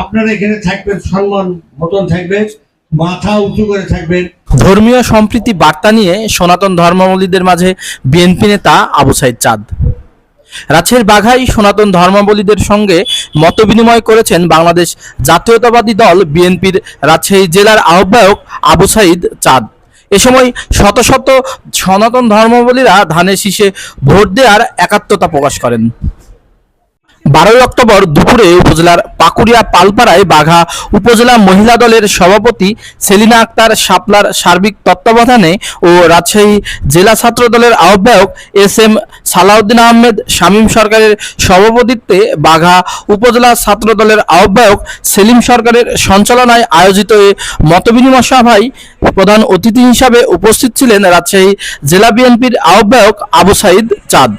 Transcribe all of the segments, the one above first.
আপনারা এখানে থাকবেন, সম্মান মতন থাকবেন, মাথা উঁচু করে থাকবেন। ধর্মীয় সম্প্রীতি বার্তা নিয়ে সনাতন ধর্মাবলীদের মাঝে বিএনপি নেতা আবু সাইদ চাঁদ। রাজশাহীর বাঘাই সনাতন ধর্মাবলীদের সঙ্গে মতবিনিময় করেছেন বাংলাদেশ জাতীয়তাবাদী দল বিএনপির রাজশাহী জেলার আহ্বায়ক আবু সাইদ চাঁদ। এ সময় শত শত সনাতন ধর্মাবলীরা ধানের শীষে ভোট দেওয়ার একাত্মতা প্রকাশ করেন। বারোই অক্টোবর দুপুরে উপজেলার পাকুড়িয়া পালপাড়ায় বাঘা উপজেলা মহিলা দলের সভাপতি সেলিনা আক্তার শাপলার সার্বিক তত্ত্বাবধানে ও রাজশাহী জেলা ছাত্র দলের আহ্বায়ক এস এম সালাউদ্দিন আহমেদ, শামীম সরকারের সভাপতিত্বে বাঘা উপজেলা ছাত্র দলের আহ্বায়ক সেলিম সরকারের সঞ্চালনায় আয়োজিত এ মতবিনিময় সভায় প্রধান অতিথি হিসাবে উপস্থিত ছিলেন রাজশাহী জেলা বিএনপির আহ্বায়ক আবু সাইদ চাঁদ।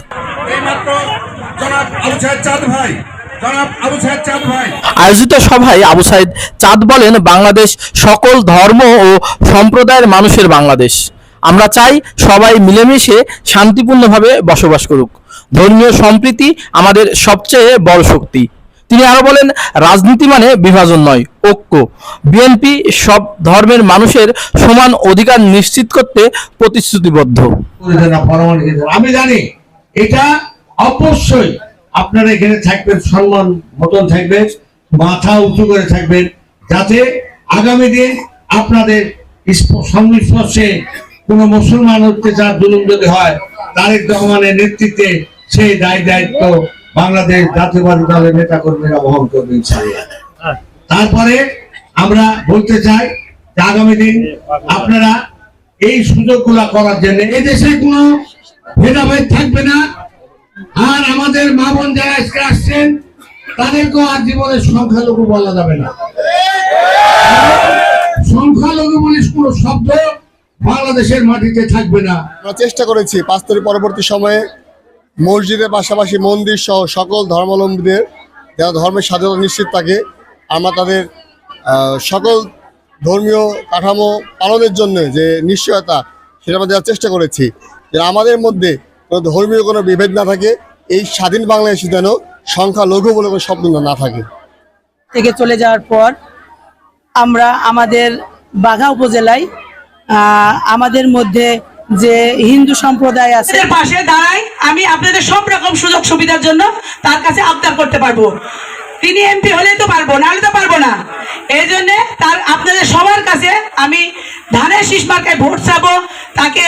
আয়োজিত সভায় আবু সাইদ চাঁদ বলেন বাংলাদেশ সকল ধর্ম ও সম্প্রদায়ের মানুষের বাংলাদেশ। আমরা চাই সবাই মিলেমিশে শান্তিপূর্ণভাবে বসবাস করুক। ধর্মীয় সম্প্রীতি আমাদের সবচেয়ে বড় শক্তি। তিনি আরও বলেন রাজনীতি মানে বিভাজন নয় ঐক্য। বিএনপি সব ধর্মের মানুষের সমান অধিকার নিশ্চিত করতে প্রতিশ্রুতিবদ্ধ। আমি জানি এটা অবশ্যই আপনারা এখানে থাকবেন, সম্মান মতন থাকবেন, মাথা উঁচু করে থাকবেন, যাতে আগামী দিন আপনাদের সংস্পর্শে কোনো মুসলমান অত্যাচার জুলুম যদি হয়, তারেক রহমানের নেতৃত্বে সেই দায় দায়িত্ব বাংলাদেশ জাতীয়বাদী দলের নেতা কর্মীরা বহন করবে তারপরে আমরা বলতে চাই আগামী দিন আপনারা এই সুযোগগুলা করার জন্য এদেশে দেশে কোনো ভেদাভেদ থাকবে না আর আমাদের মা বোন যারা আজকে আসছেন, তাদেরকেও আর জীবনের সংখ্যালঘু বলা যাবে না। সংখ্যালঘু বলিস কোনো শব্দ বাংলাদেশের মাটিতে থাকবে না। আমরা চেষ্টা করেছি পাঁচ তারিখ পরবর্তী সময়ে মসজিদের পাশাপাশি মন্দির সহ সকল ধর্মাবলম্বীদের, যারা ধর্মের স্বাধীনতা নিশ্চিত থাকে, আমরা তাদের সকল ধর্মীয় কাঠামো পালনের জন্য যে নিশ্চয়তা, সেটা আমরা দেওয়ার চেষ্টা করেছি। যে আমাদের মধ্যে কোনো ধর্মীয় কোনো বিভেদ না থাকে এই স্বাধীন বাংলাদেশে যেন সংখ্যালঘু বলে কোনো শব্দ না থাকে। থেকে চলে যাওয়ার পর আমরা আমাদের বাঘা উপজেলায় আহ, আমাদের মধ্যে যে হিন্দু সম্প্রদায় আছে পাশে দাঁড়াই আমি আপনাদের সব রকম সুযোগ সুবিধার জন্য তার কাছে আবদার করতে পারব। তিনি এমপি হলেই তো পারব নাহলে তো পারব না। এই জন্য তার আপনাদের সবার কাছে আমি ধানের শীষ মার্কায় ভোট চাবো তাকে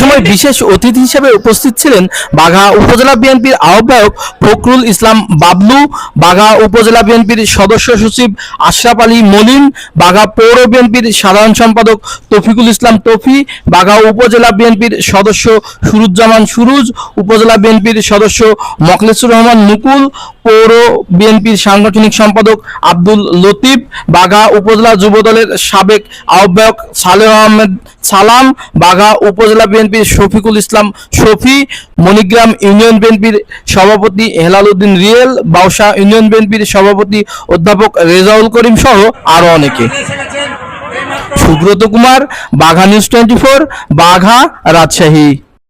সময় বিশেষ অতিথি হিসেবে উপস্থিত ছিলেন বাঘা উপজেলা বিএনপির আহ্বায়ক ফখরুল ইসলাম বাবলু, বাঘা উপজেলা বিএনপির সদস্য সচিব আশরাফ আলী মলিন, বাঘা পৌর বিএনপির সাধারণ সম্পাদক তফিকুল ইসলাম তফি, বাঘা উপজেলা বিএনপির সদস্য সুরুজ্জামান সুরুজ, উপজেলা বিএনপির সদস্য মখলেসুর রহমান মুকুল পৌর বিএনপির সাংগঠনিক সম্পাদক আব্দুল লতিফ, বাঘা উপজেলা যুবদলের সাবেক আহ্বায়ক সালেহ আহমেদ সালাম, বাঘা উপজেলা বিএনপির শফিকুল ইসলাম শফি, মণিগ্রাম ইউনিয়ন বিএনপির সভাপতি হেলাল উদ্দিন রিয়েল, বাউসা ইউনিয়ন বিএনপির সভাপতি অধ্যাপক রেজাউল করিম সহ আরও অনেকে। Subrata Kumar, Bagha news twenty four, Bagha Rajshahi.